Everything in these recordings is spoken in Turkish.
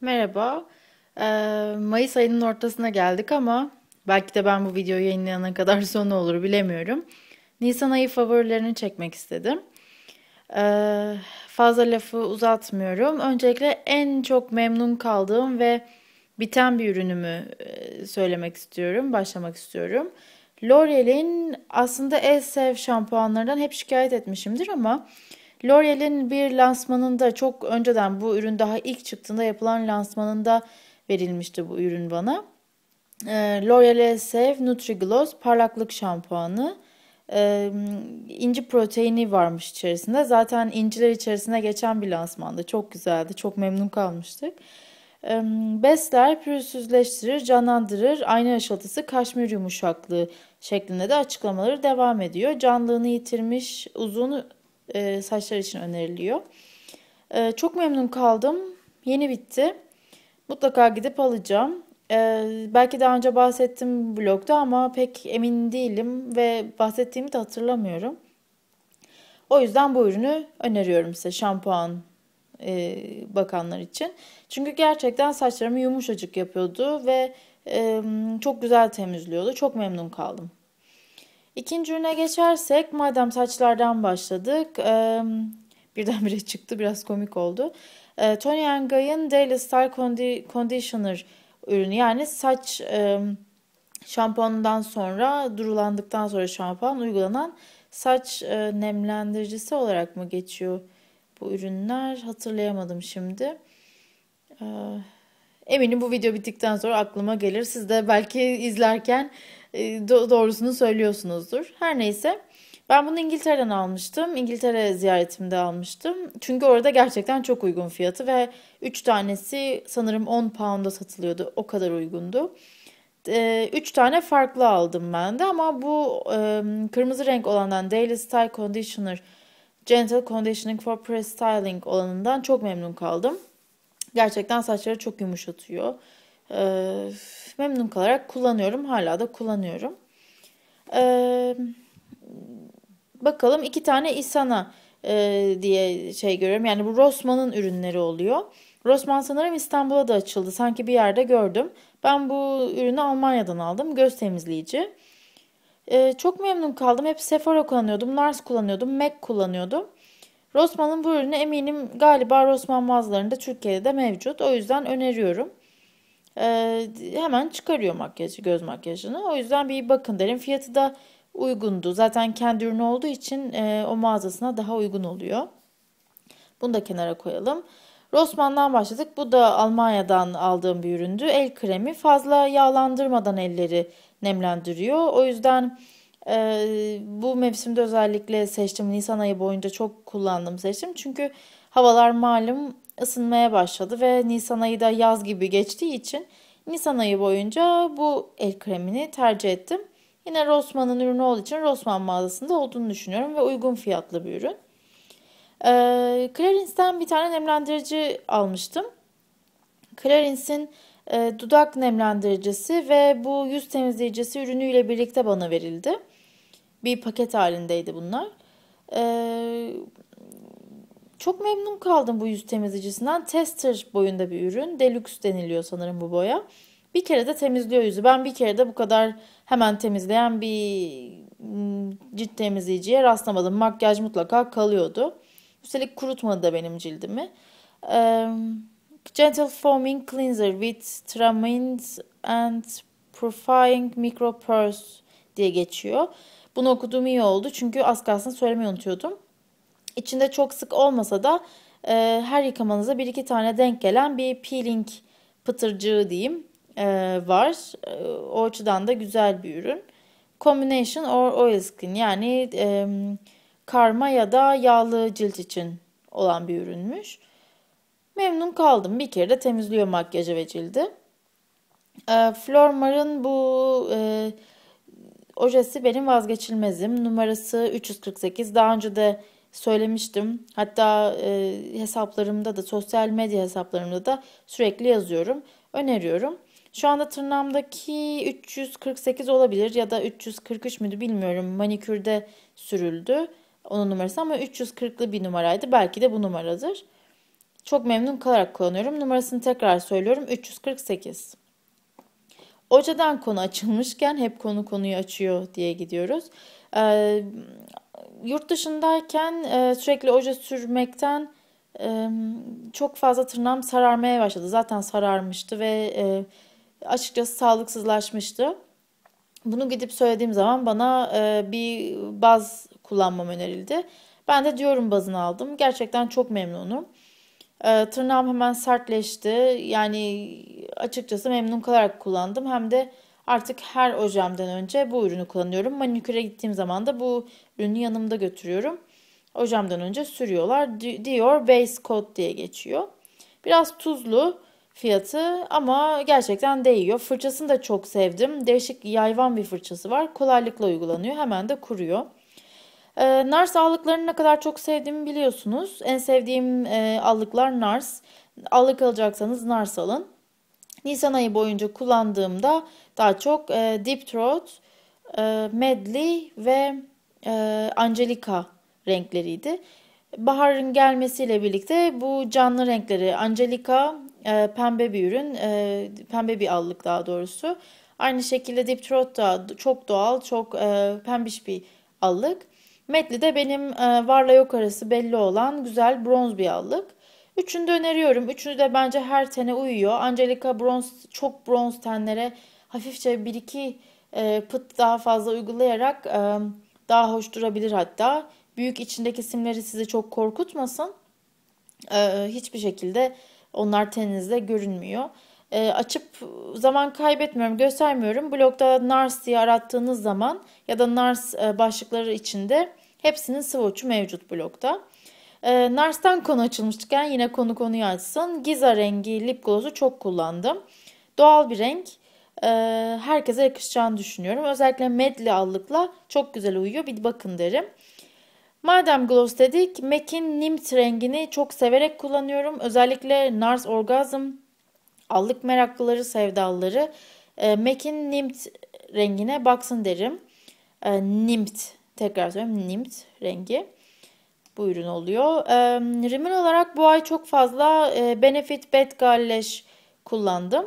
Merhaba. Ee, Mayıs ayının ortasına geldik ama belki de ben bu videoyu yayınlayana kadar sonu olur bilemiyorum. Nisan ayı favorilerini çekmek istedim. Ee, fazla lafı uzatmıyorum. Öncelikle en çok memnun kaldığım ve biten bir ürünümü e, söylemek istiyorum, başlamak istiyorum. L'Oreal'in aslında Elsev şampuanlarından hep şikayet etmişimdir ama L'Oreal'in bir lansmanında çok önceden bu ürün daha ilk çıktığında yapılan lansmanında verilmişti bu ürün bana. E, L'Oreal Elsev Nutri-Gloss parlaklık şampuanı. E, inci proteini varmış içerisinde. Zaten inciler içerisine geçen bir lansmandı. Çok güzeldi. Çok memnun kalmıştık. Besler, pürüzsüzleştirir, canlandırır, ayna ışıltısı, kaşmir yumuşaklığı şeklinde de açıklamaları devam ediyor. Canlılığını yitirmiş uzun e, saçlar için öneriliyor. E, çok memnun kaldım. Yeni bitti. Mutlaka gidip alacağım. E, belki daha önce bahsettim blogda ama pek emin değilim ve bahsettiğimi de hatırlamıyorum. O yüzden bu ürünü öneriyorum size şampuan e, bakanlar için. Çünkü gerçekten saçlarımı yumuşacık yapıyordu ve e, çok güzel temizliyordu. Çok memnun kaldım. İkinci ürüne geçersek madem saçlardan başladık e, birdenbire çıktı biraz komik oldu. E, Tony Guy'ın Daily Style Condi Conditioner ürünü yani saç e, şampuanından sonra durulandıktan sonra şampuan uygulanan saç e, nemlendiricisi olarak mı geçiyor bu ürünler hatırlayamadım şimdi. E, eminim bu video bittikten sonra aklıma gelir. Siz de belki izlerken doğrusunu söylüyorsunuzdur. Her neyse. Ben bunu İngiltere'den almıştım. İngiltere ziyaretimde almıştım. Çünkü orada gerçekten çok uygun fiyatı ve 3 tanesi sanırım 10 pound'a satılıyordu. O kadar uygundu. 3 e, tane farklı aldım ben de ama bu kırmızı renk olandan Daily Style Conditioner Gentle Conditioning for Pre-Styling olanından çok memnun kaldım. Gerçekten saçları çok yumuşatıyor. Ee, memnun kalarak kullanıyorum. Hala da kullanıyorum. Ee, bakalım iki tane Isana e, diye şey görüyorum. Yani bu Rossmann'ın ürünleri oluyor. Rossmann sanırım İstanbul'a da açıldı. Sanki bir yerde gördüm. Ben bu ürünü Almanya'dan aldım. Göz temizleyici. Ee, çok memnun kaldım. Hep Sephora kullanıyordum. Nars kullanıyordum. MAC kullanıyordum. Rossmann'ın bu ürünü eminim galiba Rossmann mağazalarında Türkiye'de de mevcut. O yüzden öneriyorum. Ee, hemen çıkarıyor makyajı, göz makyajını. O yüzden bir bakın derim. Fiyatı da uygundu. Zaten kendi ürünü olduğu için e, o mağazasına daha uygun oluyor. Bunu da kenara koyalım. Rossmann'dan başladık. Bu da Almanya'dan aldığım bir üründü. El kremi fazla yağlandırmadan elleri nemlendiriyor. O yüzden e, bu mevsimde özellikle seçtim. Nisan ayı boyunca çok kullandım seçtim. Çünkü havalar malum ısınmaya başladı ve Nisan ayı da yaz gibi geçtiği için Nisan ayı boyunca bu el kremini tercih ettim. Yine Rossmann'ın ürünü olduğu için Rossmann mağazasında olduğunu düşünüyorum ve uygun fiyatlı bir ürün. Ee, Clarence'den bir tane nemlendirici almıştım. Clarence'in e, dudak nemlendiricisi ve bu yüz temizleyicisi ürünüyle birlikte bana verildi. Bir paket halindeydi bunlar. Ee, çok memnun kaldım bu yüz temizleyicisinden. Tester boyunda bir ürün. Deluxe deniliyor sanırım bu boya. Bir kere de temizliyor yüzü. Ben bir kere de bu kadar hemen temizleyen bir cilt temizleyiciye rastlamadım. Makyaj mutlaka kalıyordu. Üstelik kurutmadı da benim cildimi. Gentle Foaming Cleanser with Tramins and Purifying Micropores diye geçiyor. Bunu okuduğum iyi oldu çünkü az kalsın söylemeyi unutuyordum. İçinde çok sık olmasa da e, her yıkamanıza bir iki tane denk gelen bir peeling pıtırcığı diyeyim e, var. E, o açıdan da güzel bir ürün. Combination or oil skin yani e, karma ya da yağlı cilt için olan bir ürünmüş. Memnun kaldım. Bir kere de temizliyor makyajı ve cildi. E, Flormar'ın bu e, ojesi benim vazgeçilmezim. Numarası 348. Daha önce de söylemiştim. Hatta e, hesaplarımda da sosyal medya hesaplarımda da sürekli yazıyorum. Öneriyorum. Şu anda tırnağımdaki 348 olabilir ya da 343 müydü bilmiyorum. Manikürde sürüldü onun numarası ama 340'lı bir numaraydı. Belki de bu numaradır. Çok memnun kalarak kullanıyorum. Numarasını tekrar söylüyorum. 348. Ocadan konu açılmışken hep konu konuyu açıyor diye gidiyoruz. Ee, yurt dışındayken e, sürekli oje sürmekten e, çok fazla tırnağım sararmaya başladı. Zaten sararmıştı ve e, açıkçası sağlıksızlaşmıştı. Bunu gidip söylediğim zaman bana e, bir baz kullanmam önerildi. Ben de diyorum bazını aldım. Gerçekten çok memnunum. E, tırnağım hemen sertleşti. Yani açıkçası memnun kalarak kullandım. Hem de artık her ojemden önce bu ürünü kullanıyorum. Maniküre gittiğim zaman da bu ürünü yanımda götürüyorum. Ojemden önce sürüyorlar. Dior Base Coat diye geçiyor. Biraz tuzlu fiyatı ama gerçekten değiyor. Fırçasını da çok sevdim. Değişik yayvan bir fırçası var. Kolaylıkla uygulanıyor. Hemen de kuruyor. E, Nars allıklarını ne kadar çok sevdiğimi biliyorsunuz. En sevdiğim e, allıklar Nars. Allık alacaksanız Nars alın. Nisan ayı boyunca kullandığımda daha çok e, Deep Throat, e, Medley ve e, Angelica renkleriydi. Baharın gelmesiyle birlikte bu canlı renkleri Angelica e, pembe bir ürün, e, pembe bir allık daha doğrusu. Aynı şekilde Deep Throat da çok doğal, çok e, pembiş bir allık. Medley de benim e, varla yok arası belli olan güzel bronz bir allık. Üçünü de öneriyorum. Üçünü de bence her tene uyuyor. Angelica bronz çok bronz tenlere hafifçe bir iki e, pıt daha fazla uygulayarak e, daha hoş durabilir hatta. Büyük içindeki simleri sizi çok korkutmasın. E, hiçbir şekilde onlar teninizde görünmüyor. E, açıp zaman kaybetmiyorum, göstermiyorum. Blogda NARS diye arattığınız zaman ya da NARS e, başlıkları içinde hepsinin swatch'u mevcut blogda. E, NARS'tan konu açılmışken yine konu konuyu açsın. Giza rengi lip gloss'u çok kullandım. Doğal bir renk. E, herkese yakışacağını düşünüyorum. Özellikle medli allıkla çok güzel uyuyor. Bir bakın derim. Madem gloss dedik, MAC'in Nimt rengini çok severek kullanıyorum. Özellikle Nars Orgasm allık meraklıları, sevdalıları e, MAC'in Nimt rengine baksın derim. E, Nimt, tekrar söyleyeyim Nimt rengi bu ürün oluyor. E, rimel olarak bu ay çok fazla e, Benefit Bet Galleş kullandım.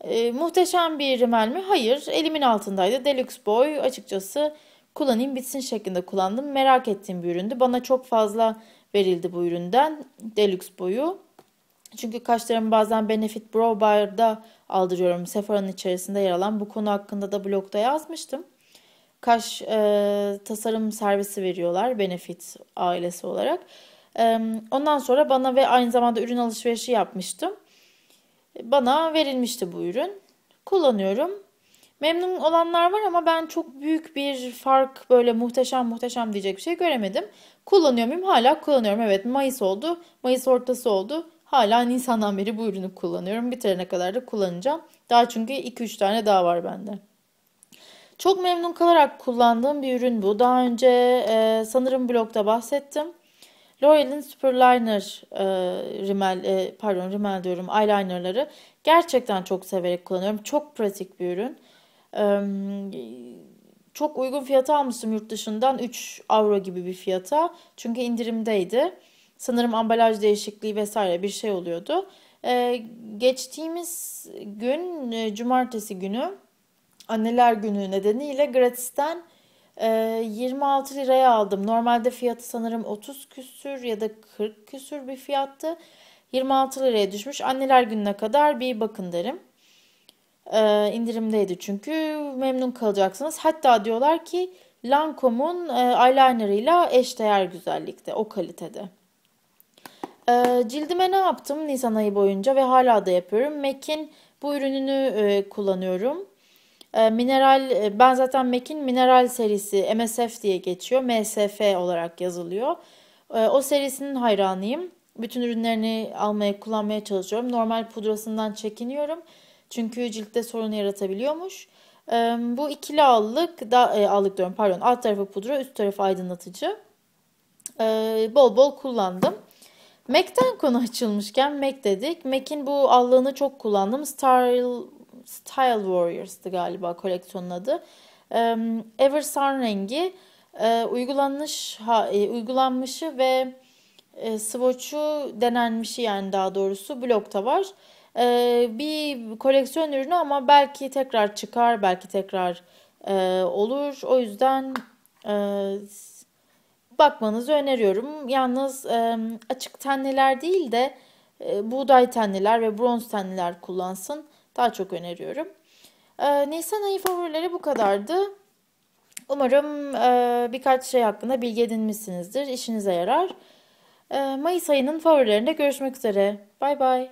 E, muhteşem bir rimel mi? Hayır. Elimin altındaydı. Deluxe Boy açıkçası kullanayım bitsin şeklinde kullandım. Merak ettiğim bir üründü. Bana çok fazla verildi bu üründen. Deluxe boyu. Çünkü kaşlarımı bazen Benefit Brow Bar'da aldırıyorum. Sephora'nın içerisinde yer alan bu konu hakkında da blogda yazmıştım. Kaş e, tasarım servisi veriyorlar Benefit ailesi olarak. E, ondan sonra bana ve aynı zamanda ürün alışverişi yapmıştım. Bana verilmişti bu ürün. Kullanıyorum. Memnun olanlar var ama ben çok büyük bir fark böyle muhteşem muhteşem diyecek bir şey göremedim. Kullanıyor muyum? Hala kullanıyorum. Evet Mayıs oldu. Mayıs ortası oldu. Hala Nisan'dan beri bu ürünü kullanıyorum. Bitirene kadar da kullanacağım. Daha çünkü 2-3 tane daha var bende. Çok memnun kalarak kullandığım bir ürün bu. Daha önce e, sanırım blogda bahsettim. L'Oreal'in Superliner e, rimel, e, pardon rimel diyorum eyelinerları gerçekten çok severek kullanıyorum. Çok pratik bir ürün. E, çok uygun fiyata almıştım yurt dışından 3 avro gibi bir fiyata. Çünkü indirimdeydi. Sanırım ambalaj değişikliği vesaire bir şey oluyordu. E, geçtiğimiz gün e, cumartesi günü anneler günü nedeniyle gratisten 26 ee, liraya aldım. Normalde fiyatı sanırım 30 küsür ya da 40 küsür bir fiyattı. 26 liraya düşmüş. Anneler gününe kadar bir bakın derim. Ee, indirimdeydi çünkü memnun kalacaksınız. Hatta diyorlar ki Lancome'un e, eyelinerıyla eşdeğer güzellikte, o kalitede. Ee, cildime ne yaptım Nisan ayı boyunca ve hala da yapıyorum. MAC'in bu ürününü e, kullanıyorum. E, mineral e, ben zaten MAC'in mineral serisi MSF diye geçiyor. MSF olarak yazılıyor. E, o serisinin hayranıyım. Bütün ürünlerini almaya, kullanmaya çalışıyorum. Normal pudrasından çekiniyorum. Çünkü ciltte sorun yaratabiliyormuş. E, bu ikili allık, da, e, allık diyorum pardon alt tarafı pudra, üst tarafı aydınlatıcı. Bol bol kullandım. MAC'ten konu açılmışken MAC dedik. MAC'in bu allığını çok kullandım. Style Style Warriors'tı galiba koleksiyonun adı. Ever Sun rengi uygulanmış, uygulanmışı ve e, swatch'u denenmişi yani daha doğrusu blokta var. E, bir koleksiyon ürünü ama belki tekrar çıkar, belki tekrar e, olur. O yüzden e, bakmanızı öneriyorum. Yalnız e, açık tenliler değil de e, buğday tenliler ve bronz tenliler kullansın. Daha çok öneriyorum. E, Nisan ayı favorileri bu kadardı. Umarım e, birkaç şey hakkında bilgi edinmişsinizdir. İşinize yarar. E, Mayıs ayının favorilerinde görüşmek üzere. Bay bay.